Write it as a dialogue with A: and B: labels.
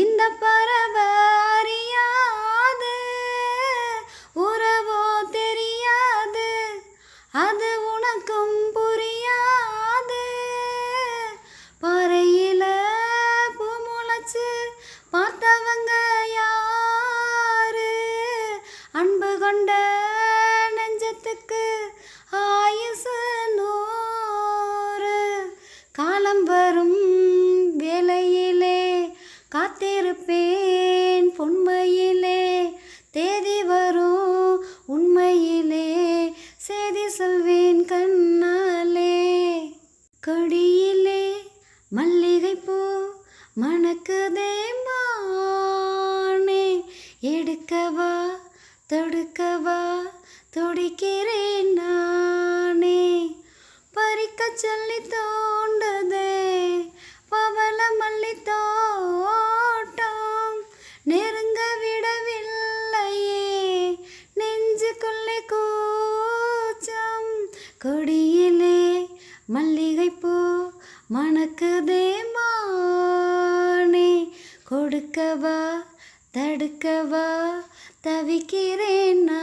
A: இந்த பறவை அறியாது. உறவோ தெரியாது. அது உனக்கும் புரியாது. பறையில் பூ முளைச்சு பார்த்தவங்க யாரு? அன்பு கொண்ட கண்ணாலே கொடியிலே மல்லிகைப்பூ மணக்குதே மானே. எடுக்கவா தொடுக்கவா துடிக்கிறேன் நானே. பறிக்க சொல்லி தோண்டதே கொடியிலே மல்லிகைப்பூ மணக்குதே மானே. கொடுக்கவா தடுக்கவா தவிக்கிறேன்